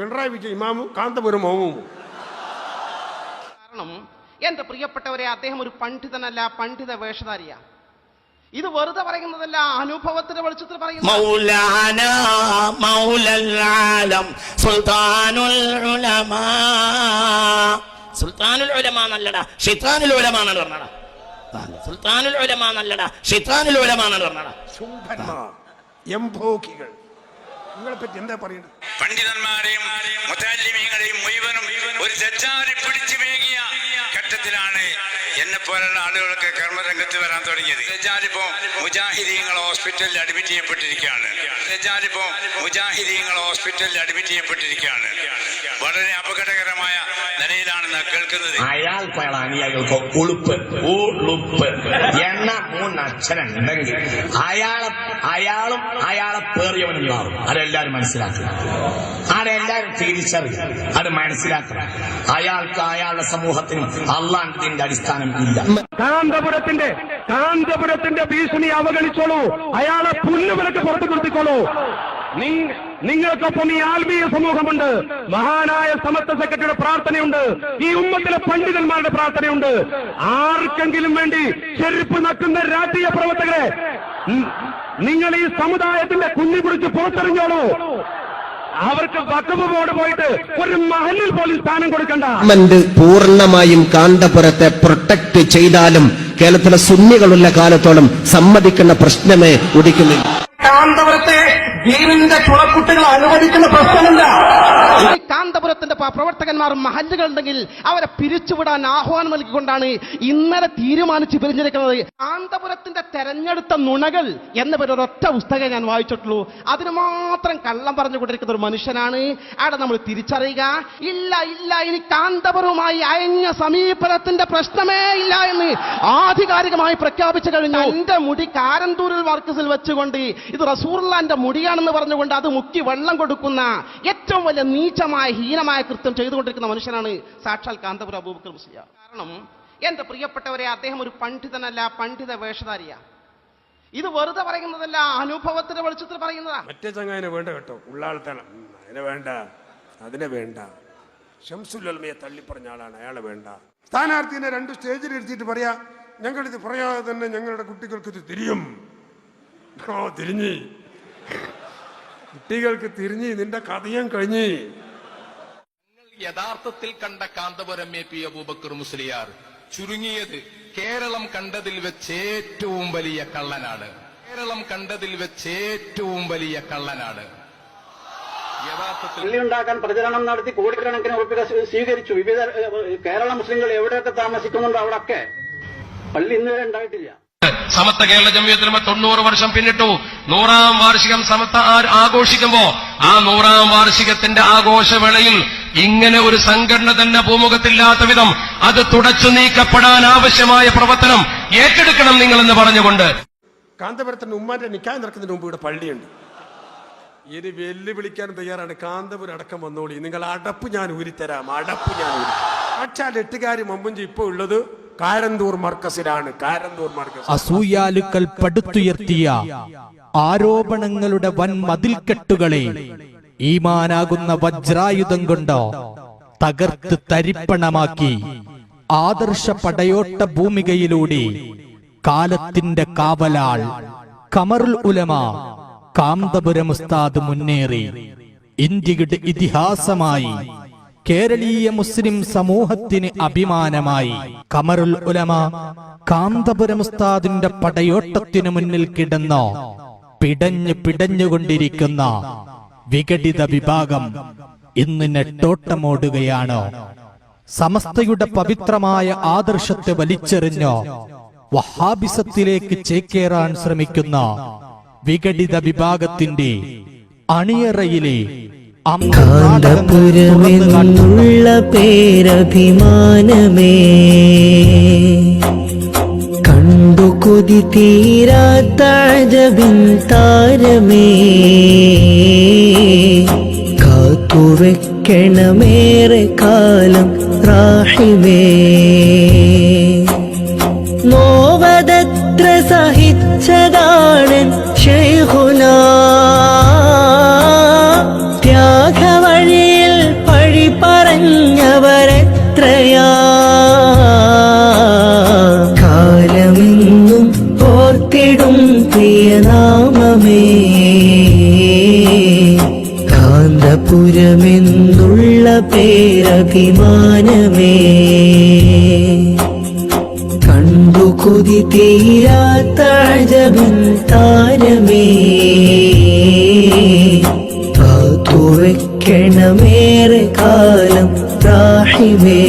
പിണറായി വിജയൻ ഇമാമും കാന്തപുരം മോമും. കാരണം എന്റെ പ്രിയപ്പെട്ടവരെ അദ്ദേഹം ഒരു പണ്ഡിതനല്ല പണ്ഡിത വേഷധാരിയ. ഇത് വെറുതെ പറയുന്നതല്ല അനുഭവത്തിന്റെ വെളിച്ചത്തിൽ പറയുന്നല്ലടാ ഷിത്താനുൽ ഉലമാന്നാണ് പറഞ്ഞടാ. സുൽത്താനുൽ ഉലമാന്നല്ലടാ ഷിത്താനുൽ ഉലമാന്നാണ് പറഞ്ഞടാ. എംഭോക്കികൾ നിങ്ങളെ പറ്റി എന്താ പറയുന്നത് പണ്ഡിതന്മാരെയും ഒരു പിടിച്ചു മേകിയ ഘട്ടത്തിലാണ് എന്നെ പോലുള്ള ആളുകളൊക്കെ കർമ്മരംഗത്ത് വരാൻ തുടങ്ങിയത്. ഇപ്പോ മുജാഹിദീങ്ങൾ ഹോസ്പിറ്റലിൽ അഡ്മിറ്റ് ചെയ്യപ്പെട്ടിരിക്കുകയാണ്. ഇപ്പോ മുജാഹിദീങ്ങൾ ഹോസ്പിറ്റലിൽ അഡ്മിറ്റ് ചെയ്യപ്പെട്ടിരിക്കുകയാണ്. വളരെ അപകടകരമായ നിലയിലാണ് കേൾക്കുന്നത്. അയാൾ അനുയായികൾക്ക് ഉളുപ്പ് ഉളുപ്പ്. എന്ന മൂന്ന് ഉണ്ടെങ്കിൽ അയാളെ അയാളും അയാളെ പേറിയവനും മാറും. അതെല്ലാരും മനസ്സിലാക്കണം അതെല്ലാരും തിരിച്ചറിയും അത് മനസ്സിലാക്കണം. അയാൾക്ക് അയാളുടെ സമൂഹത്തിനും അള്ളാഹത്തിന്റെ അടിസ്ഥാനം ഇല്ല. കാന്തപുരത്തിന്റെ കാന്തപുരത്തിന്റെ ഭീഷണി അവഗണിച്ചോളൂ. അയാളെ പുല്ലുവിലക്ക് പുറത്തു നിർത്തിക്കോളൂ നിങ്ങൾക്കൊപ്പം ഈ ആത്മീയ സമൂഹമുണ്ട്. മഹാനായ സമത്വ സെക്രട്ടറിയുടെ പ്രാർത്ഥനയുണ്ട്. ഈ ഉമ്മത്തിലെ പണ്ഡിതന്മാരുടെ പ്രാർത്ഥനയുണ്ട്. ആർക്കെങ്കിലും വേണ്ടി ചെരുപ്പ് നക്കുന്ന രാഷ്ട്രീയ പ്രവർത്തകരെ നിങ്ങൾ ഈ സമുദായത്തിന്റെ കുഞ്ഞി പിടിച്ച് പുറത്തെറിഞ്ഞോളൂ. അവർക്ക് വക്കഫ് പോയിട്ട് ഒരു മഹലിൽ പോലും സ്ഥാനം കൊടുക്കണ്ട. ഗവൺമെന്റ് പൂർണമായും കാന്തപുരത്തെ പ്രൊട്ടക്ട് ചെയ്താലും കേരളത്തിലെ സുന്നികളുള്ള കാലത്തോളം സമ്മതിക്കുന്ന പ്രശ്നമേ ഉദിക്കുന്നില്ല. കാന്തപുരത്തെ ദീനിന്റെ ചുളക്കുട്ടികൾ അനുവദിക്കുന്ന പ്രശ്നമില്ല. കാന്തപുരത്തിന്റെ പ്രവർത്തകന്മാർ മഹല്ലുകൾ ഉണ്ടെങ്കിൽ അവരെ പിരിച്ചുവിടാൻ ആഹ്വാനം നൽകിക്കൊണ്ടാണ് ഇന്നലെ തീരുമാനിച്ചു പിരിഞ്ഞിരിക്കുന്നത്. കാന്തപുരത്തിന്റെ തെരഞ്ഞെടുത്ത നുണകൾ എന്ന പേരൊരൊറ്റ പുസ്തകം ഞാൻ വായിച്ചിട്ടുള്ളൂ. അതിന് മാത്രം കള്ളം പറഞ്ഞുകൊണ്ടിരിക്കുന്ന ഒരു മനുഷ്യനാണ്. അവിടെ നമ്മൾ തിരിച്ചറിയുക ഇല്ല ഇല്ല ഇനി കാന്തപുരവുമായി അയഞ്ഞ സമീപനത്തിന്റെ പ്രശ്നമേ ഇല്ല എന്ന് ആധികാരികമായി പ്രഖ്യാപിച്ചു കഴിഞ്ഞു. എന്റെ മുടി കാരന്തൂരിൽ വർക്കസിൽ വെച്ചുകൊണ്ട് ഇത് റസൂർലാന്റെ മുടിയാണെന്ന് പറഞ്ഞുകൊണ്ട് അത് മുക്കി വെള്ളം കൊടുക്കുന്ന ഏറ്റവും വലിയ നീചമായ ഹീനമായ കൃത്യം ചെയ്തുകൊണ്ടിരിക്കുന്ന മനുഷ്യനാണ് സാക്ഷാൽ കാന്തപുര അബൂബക്കർ മുസ്ലിയ കാരണം എന്റെ പ്രിയപ്പെട്ടവരെ അദ്ദേഹം ഒരു പണ്ഡിതനല്ല പണ്ഡിത വേഷധാരിയ. ഇത് വെറുതെ പറയുന്നതല്ല അനുഭവത്തിന്റെ വെളിച്ചത്തിൽ പറയുന്നതാ. മറ്റേ ചങ്ങാതിനെ വേണ്ട കേട്ടോ ഉള്ളാൾത്തണം. അതിനെ വേണ്ട അതിനെ വേണ്ട. ഷംസുല്ലമയെ തള്ളിപ്പറഞ്ഞ ആളാണ് അയാളെ വേണ്ട. സ്ഥാനാർത്ഥിനെ രണ്ട് സ്റ്റേജിൽ ഇരുത്തിയിട്ട് പറയാ ഞങ്ങളിത് പറയാതെ തന്നെ ഞങ്ങളുടെ കുട്ടികൾക്ക് ഇത് തിരിയും. ഓ തിരിഞ്ഞി. കുട്ടികൾക്ക് തിരിഞ്ഞി നിന്റെ കഥയും കഴിഞ്ഞി. യഥാർത്ഥത്തിൽ കണ്ട കാന്തപുരം എ പി അബൂബക്കർ മുസ്ലിയാർ ചുരുങ്ങിയത് കേരളം കണ്ടതിൽ വെച്ച് ഏറ്റവും വലിയ കള്ളനാണ്. കേരളം കണ്ടതിൽ വെച്ച് ഏറ്റവും വലിയ കള്ളനാണ്. യഥാർത്ഥത്തിൽ പള്ളി ഉണ്ടാക്കാൻ പ്രചരണം നടത്തി കോടിക്കണക്കിന് ഉറപ്പിക സ്വീകരിച്ചു. വിവിധ കേരള മുസ്ലിങ്ങൾ എവിടെയൊക്കെ താമസിക്കുന്നുണ്ടോ അവിടെയൊക്കെ പള്ളി ഇന്നുവരെ ഉണ്ടായിട്ടില്ല. സമത്വ കേരള ജമിയത്തിനുമ തൊണ്ണൂറ് വർഷം പിന്നിട്ടു. നൂറാം വാർഷികം സമത്ത ആഘോഷിക്കുമ്പോ ആ നൂറാം വാർഷികത്തിന്റെ ആഘോഷവേളയിൽ ഇങ്ങനെ ഒരു സംഘടന തന്നെ ഭൂമുഖത്തില്ലാത്ത വിധം അത് തുടച്ചു നീക്കപ്പെടാൻ ആവശ്യമായ പ്രവർത്തനം ഏറ്റെടുക്കണം നിങ്ങളെന്ന് പറഞ്ഞുകൊണ്ട്. കാന്തപുരത്തിന്റെ ഉമ്മാന്റെ നിക്കാൻ നടക്കുന്നതിന് മുമ്പ് ഇവിടെ പള്ളിയുണ്ട്. ഇനി വെല്ലുവിളിക്കാനും തയ്യാറാണ്. കാന്തപുരം അടക്കം വന്നോളി. നിങ്ങൾ അടപ്പ് ഞാൻ ഊരിത്തരാം. അടപ്പ് ഞാൻ ഊരി. പക്ഷേ എട്ടുകാരി മമ്പുഞ്ചി ഇപ്പൊ ഉള്ളത് കാരന്തൂർ മർക്കസിലാണ്. കാരന്തൂർ മർക്കസ്. അസൂയാലുക്കൾ പടുത്തുയർത്തിയ ആരോപണങ്ങളുടെ വൻ മതിൽക്കെട്ടുകളെ ഈമാനാകുന്ന വജ്രായുധം കൊണ്ട് തകർത്ത് തരിപ്പണമാക്കി ആദർശ പടയോട്ട ഭൂമികയിലൂടെ കാലത്തിന്റെ കാവലാൾ കമറുൽ ഉലമ കാന്തപുരം ഉസ്താദ് മുന്നേറി ഇന്ത്യയുടെ ഇതിഹാസമായി കേരളീയ മുസ്ലിം സമൂഹത്തിന് അഭിമാനമായി. കമറുൽ ഉലമ കാന്തപുരം ഉസ്താദിന്റെ പടയോട്ടത്തിനു മുന്നിൽ കിടന്ന പിടഞ്ഞു പിടഞ്ഞുകൊണ്ടിരിക്കുന്ന വിഘടിത വിഭാഗം ഇന്ന് നെട്ടോട്ടമോടുകയാണ്. സമസ്തയുടെ പവിത്രമായ ആദർശത്തെ വലിച്ചെറിഞ്ഞോ വഹാബിസത്തിലേക്ക് ചേക്കേറാൻ ശ്രമിക്കുന്ന വിഘടിത വിഭാഗത്തിന്റെ അണിയറയിലെ കാന്തപുരമെന്നുള്ള പേരഭിമാനമേ കണ്ടു കൊതി തീരാത്തഴവിൻ താരമേ കാത്തുവെക്കണമേറെ കാലം റാഹിമേ നോവതത്ര സഹിച്ചതാണ് പേരഭിമാനമേ കണ്ടു കൊതി തീരാത്ത അജബൻ താരമേ. കാത്തുവെക്കണമേറെ കാലം റാഹിമേ